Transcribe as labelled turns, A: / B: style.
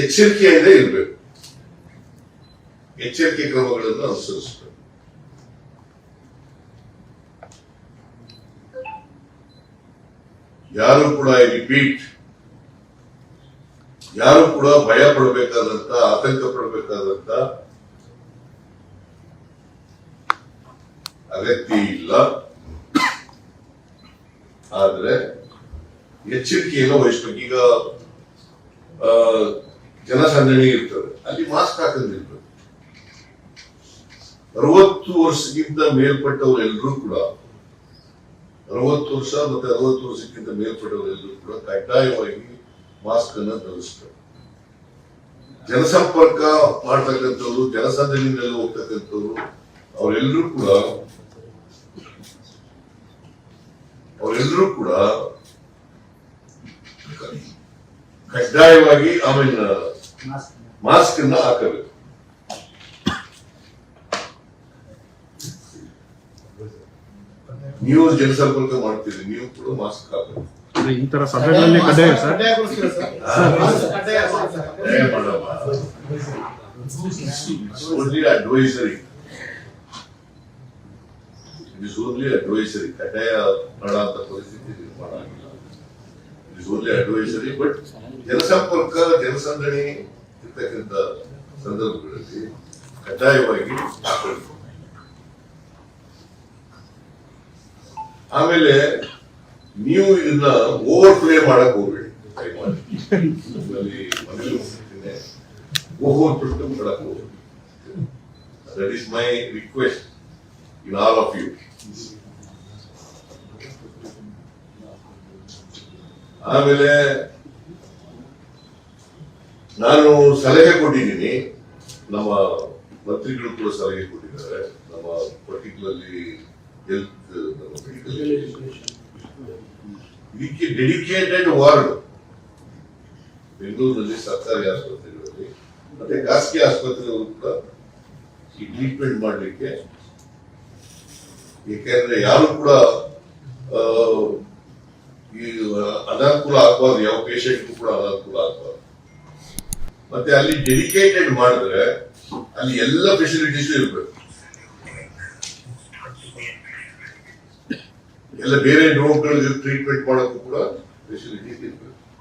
A: ಎಚ್ಚರಿಕೆಯಿಂದ ಇರಬೇಕು. ಎಚ್ಚರಿಕೆ ಕ್ರಮಗಳನ್ನು ಅನುಸರಿಸಬೇಕು. ಯಾರು ಕೂಡ ಐ ರಿಪೀಟ್, ಯಾರು ಕೂಡ ಭಯ ಪಡಬೇಕಾದಂತ, ಆತಂಕ ಪಡಬೇಕಾದಂತ ಅಗತ್ಯ ಇಲ್ಲ. ಆದ್ರೆ ಎಚ್ಚರಿಕೆಯನ್ನು ವಹಿಸ್ಬೇಕು. ಈಗ ಜನಸಂದಣಿ ಇರ್ತದೆ. ಅಲ್ಲಿ ಮಾಸ್ಕ್ ಹಾಕೊಂಡಿರ್ಬೇಕು ಅರವತ್ತು ವರ್ಷಕ್ಕಿಂತ ಮೇಲ್ಪಟ್ಟವರೆಲ್ಲರೂ ಕೂಡ, ಅರವತ್ತು ವರ್ಷ ಮತ್ತೆ ಅರವತ್ತು ವರ್ಷಕ್ಕಿಂತ ಮೇಲ್ಪಟ್ಟವರೆಲ್ಲರೂ ಕೂಡ ಕಡ್ಡಾಯವಾಗಿ ಮಾಸ್ಕ್ ಅನ್ನ ಧರಿಸ್ತಾರೆ. ಜನಸಂಪರ್ಕ ಮಾಡ್ತಕ್ಕಂಥವ್ರು, ಜನಸಂದಣಿನಲ್ಲಿ ಹೋಗ್ತಕ್ಕಂಥವ್ರು ಅವರೆಲ್ಲರೂ ಕೂಡ ಅವರೆಲ್ಲರೂ ಕೂಡ ಕಡ್ಡಾಯವಾಗಿ ಆಮೇಲೆ ಮಾಸ್ಕ್ ಅನ್ನು ಹಾಕಬೇಕು ನೀವು ಜನಸಂಪರ್ಕ ಮಾಡ್ತೀರಿ ನೀವು ಕೂಡ ಮಾಸ್ಕ್ ಹಾಕಬೇಕು
B: ಅಂದ್ರೆ ಈ ತರ ಸಭೆಗಳಲ್ಲಿ ಕಡ್ಡಾಯ ಸರ್
C: ಓನ್ಲಿ ಸರ್? ಕಡ್ಡಾಯ ಸರ್.
A: ಏ ಮಾಡಮ್ಮ. It's only advisory. It is only ಕಡ್ಡಾಯ ಮಾಡ ಅಂತ ಪರಿಸ್ಥಿತಿ ನಿರ್ಮಾಣ ಆಗಿಲ್ಲ it is only advisory but ಜನಸಂಪರ್ಕ ಜನಸಂದಣಿ ಇರ್ತಕ್ಕಂಥ ಸಂದರ್ಭಗಳಲ್ಲಿ ಕಡ್ಡಾಯವಾಗಿ ಆಮೇಲೆ ನೀವು ಇದನ್ನ ಓವರ್ ಪ್ಲೇ ಮಾಡಕ್ ಹೋಗ್ಬೇಡಿ. ಓವರ್ ಪ್ಲೇ ಮಾಡಕ್ ಹೋಗ್ಬೇಡಿ. That is my request in all of you ಆಮೇಲೆ ನಾನು ಸಲಹೆ ಕೊಟ್ಟಿದ್ದೀನಿ. ನಮ್ಮ ಮಂತ್ರಿಗಳು ಕೂಡ ಸಲಹೆ ಕೊಟ್ಟಿದ್ದಾರೆ. ನಮ್ಮ ಪರ್ಟಿಕ್ಯುಲರ್ಲಿ ಹೆಲ್ತ್ ಇದಕ್ಕೆ ಡೆಡಿಕೇಟೆಡ್ ವಾರ್ಡ್ ಬೆಂಗಳೂರಿನಲ್ಲಿ ಸರ್ಕಾರಿ ಆಸ್ಪತ್ರೆಗಳಲ್ಲಿ, ಮತ್ತೆ ಖಾಸಗಿ ಆಸ್ಪತ್ರೆಗಳು ಕೂಡ ಈ ಟ್ರೀಟ್ಮೆಂಟ್ ಮಾಡಲಿಕ್ಕೆ. ಏಕೆಂದ್ರೆ ಯಾರು ಕೂಡ ಈ ಅನಾನುಕೂಲ ಆಗಬಾರ್ದು, ಯಾವ ಪೇಷಂಟ್ ಕೂಡ ಅನಾನುಕೂಲ ಆಗಬಾರ್ದು. ಮತ್ತೆ ಅಲ್ಲಿ ಡೆಡಿಕೇಟೆಡ್ ಮಾಡಿದ್ರೆ ಅಲ್ಲಿ ಎಲ್ಲ ಫೆಸಿಲಿಟೀಸ್ ಇರ್ಬೇಕು. ಎಲ್ಲ ಬೇರೆ ರೋಗಗಳಿಗೆ ಟ್ರೀಟ್ಮೆಂಟ್ ಮಾಡೋಕ್ಕೂ ಕೂಡ ಫೆಸಿಲಿಟೀಸ್ ಇರ್ಬೇಕು.